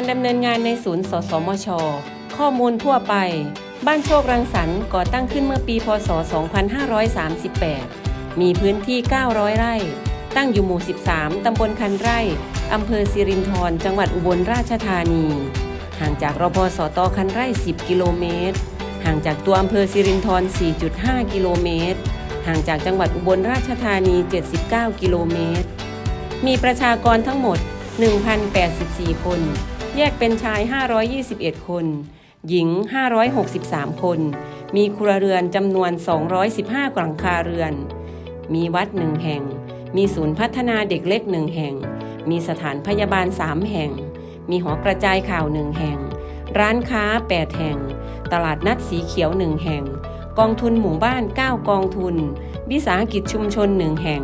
การดำเนินงานในศูนย์ สสมช ข้อมูลทั่วไป บ้านโชครังสรรค์ก่อตั้งขึ้นเมื่อปี พศ 2538 มีพื้นที่ 900 ไร่ ตั้งอยู่หมู่ 13 ตำบลคันไร่ อำเภอสิรินธร จังหวัดอุบลราชธานี ห่างจากรพสตคันไร่ 10 กิโลเมตร ห่างจากตัวอำเภอสิรินธร 4.5 กิโลเมตร ห่างจากจังหวัดอุบลราชธานี 79 กิโลเมตร มีประชากรทั้งหมด1,084 คน แยกเป็นชาย 521 คน หญิง 563 คน มีครัวเรือนจำนวน 215หลังคาเรือน มีวัดหนึ่งแห่ง มีศูนย์พัฒนาเด็กเล็กหนึ่งแห่ง มีสถานพยาบาล 3 แห่ง มีหอกระจายข่าวหนึ่งแห่ง ร้านค้า 8 แห่ง ตลาดนัดสีเขียวหนึ่งแห่ง กองทุนหมู่บ้าน 9 กองทุน วิสาหกิจชุมชนหนึ่งแห่ง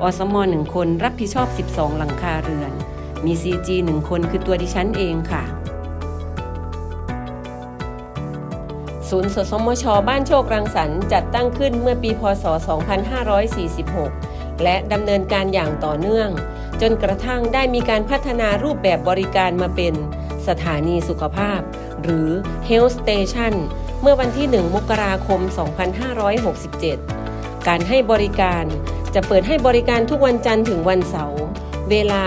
อสมหนึ่งคนรับผิดชอบ 12 หลังคาเรือน มี CG หนึ่งคนคือตัวดิฉันเองค่ะ ศูนย์สสมช บ้านโชครังสรรค์จัดตั้งขึ้นเมื่อปีพศ 2546 และดำเนินการอย่างต่อเนื่อง จนกระทั่งได้มีการพัฒนารูปแบบบริการมาเป็นสถานีสุขภาพ หรือ Health Station เมื่อวันที่ 1 มกราคม 2567 การให้บริการจะเปิดให้บริการทุกวันจันทร์ถึงวันเสาร์ เวลา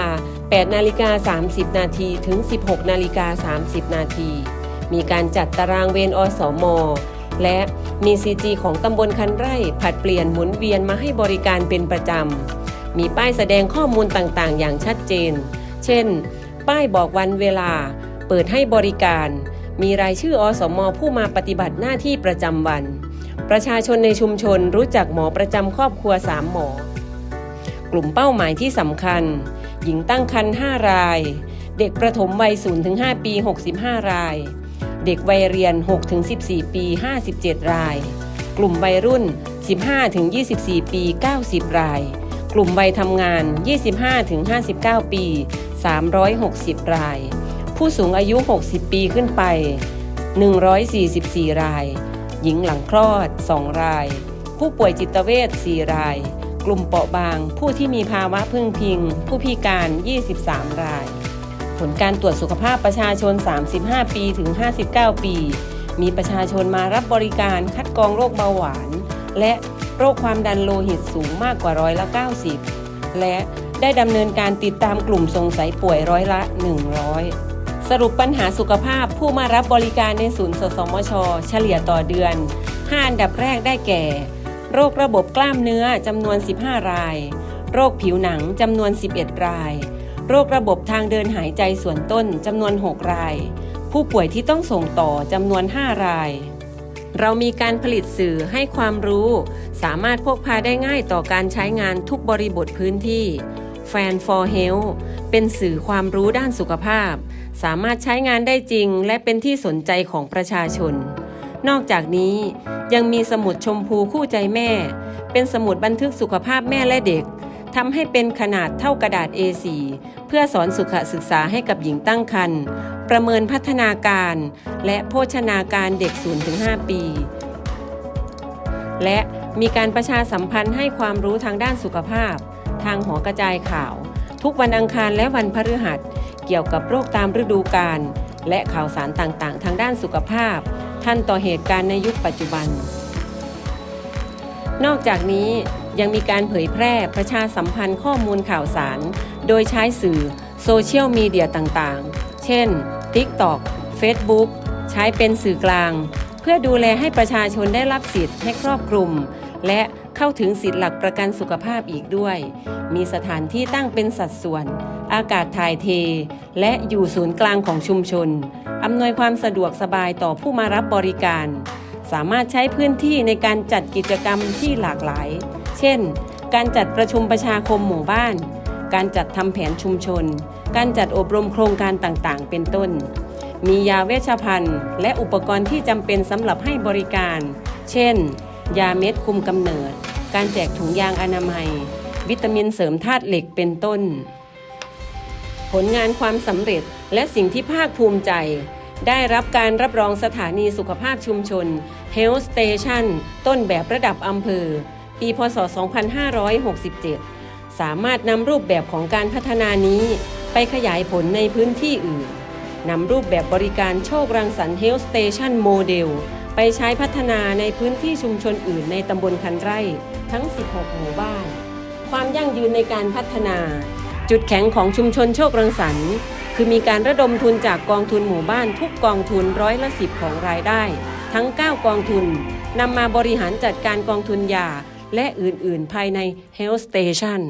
8นาฬิกา30 นาทีถึง 16นาฬิกา30 นาที มีการจัดตารางเวรอสมและมีซีจีของตำบลคันไร่ผัดเปลี่ยนหมุนเวียนมาให้บริการเป็นประจำ มีป้ายแสดงข้อมูลต่างๆ อย่างชัดเจน เช่น ป้ายบอกวันเวลา เปิดให้บริการ มีรายชื่ออสมผู้มาปฏิบัติหน้าที่ประจำวัน ประชาชนในชุมชนรู้จักหมอประจำครอบครัว 3 หมอ กลุ่มเป้าหมายที่สำคัญ หญิงตั้งครรภ์5ราย เด็กประถมวัย0-5 ปี 65 ราย เด็กวัยเรียน 6-14 ปี 57 ราย กลุ่มวัยรุ่น 15-24 ปี 90 ราย กลุ่มวัยทำงาน 25-59 ปี 360 ราย ผู้สูงอายุ 60 ปีขึ้นไป 144 ราย หญิงหลังคลอด 2 ราย ผู้ป่วยจิตเวช 4 ราย กลุ่มเปราะบาง ผู้ที่มีภาวะพึ่งพิง ผู้พิการ 23 ราย ผลการตรวจสุขภาพประชาชน 35 ปีถึง 59 ปี มีประชาชนมารับบริการคัดกรองโรคเบาหวาน และโรคความดันโลหิตสูงมากกว่าร้อยละ 90 และได้ดำเนินการติดตามกลุ่มสงสัยป่วยร้อยละ 100สรุปปัญหาสุขภาพผู้มารับบริการในศูนย์สสมช เฉลี่ยต่อเดือน 5 อันดับแรกได้แก่ โรคระบบกล้ามเนื้อจำนวน 15 ราย โรคผิวหนังจำนวน 11 ราย โรคระบบทางเดินหายใจส่วนต้นจำนวน 6 ราย ผู้ป่วยที่ต้องส่งต่อจำนวน 5 ราย เรามีการผลิตสื่อให้ความรู้ สามารถพกพาได้ง่ายต่อการใช้งานทุกบริบทพื้นที่ Fan for Health เป็นสื่อความรู้ด้านสุขภาพ สามารถใช้งานได้จริงและเป็นที่สนใจของประชาชน นอกจากนี้ยังมีสมุดชมพูคู่ใจแม่ เป็นสมุดบันทึกสุขภาพแม่และเด็กทำให้เป็นขนาดเท่ากระดาษ A4 เพื่อสอนสุขศึกษาให้กับหญิงตั้งครรภ์ประเมินพัฒนาการ และโภชนาการเด็ก 0-5 ปี และมีการประชาสัมพันธ์ให้ความรู้ทางด้านสุขภาพ ทางหอกระจายข่าว ทุกวันอังคารและวันพฤหัส เกี่ยวกับโรคตามฤดูกาลและข่าวสารต่างๆ ทางด้านสุขภาพ ทันต่อเหตุการณ์ในยุคปัจจุบัน นอกจากนี้ยังมีการเผยแพร่ประชาสัมพันธ์ข้อมูลข่าวสาร โดยใช้สื่อโซเชียลมีเดียต่างๆ เช่น TikTok Facebook ใช้เป็นสื่อกลาง เพื่อดูแลให้ประชาชนได้รับสิทธิ์ให้ครอบคลุม และ เข้าถึงสิทธิหลักประกันสุขภาพอีกด้วย มีสถานที่ตั้งเป็นสัดส่วน อากาศถ่ายเท และอยู่ศูนย์กลางของชุมชน อำนวยความสะดวกสบายต่อผู้มารับบริการ สามารถใช้พื้นที่ในการจัดกิจกรรมที่หลากหลาย เช่น การจัดประชุมประชาคมหมู่บ้าน การจัดทำแผนชุมชน การจัดอบรมโครงการต่างๆ เป็นต้น มียาเวชภัณฑ์ และอุปกรณ์ที่จำเป็นสำหรับให้บริการ เช่น ยาเม็ดคุมกำเนิด การแจกถุงยางอนามัย วิตามินเสริมธาตุเหล็กเป็นต้น ผลงานความสำเร็จและสิ่งที่ภาคภูมิใจ ได้รับการรับรองสถานีสุขภาพชุมชน Health Station ต้นแบบระดับอำเภอ ปีพศ 2567 สามารถนำรูปแบบของการพัฒนานี้ไปขยายผลในพื้นที่อื่นนำรูปแบบบริการโชครังสรรค์ Health Station Model ไปใช้พัฒนาในพื้นที่ชุมชนอื่นในตำบลคันไร่ทั้ง 16 หมู่บ้าน ความยั่งยืนในการพัฒนา จุดแข็งของชุมชนโชครังสรรค์ คือมีการระดมทุนจากกองทุนหมู่บ้านทุกกองทุนร้อยละสิบของรายได้ ทั้ง 9 กองทุนนำมาบริหารจัดการกองทุนยาและอื่น ๆ ภายใน Health Station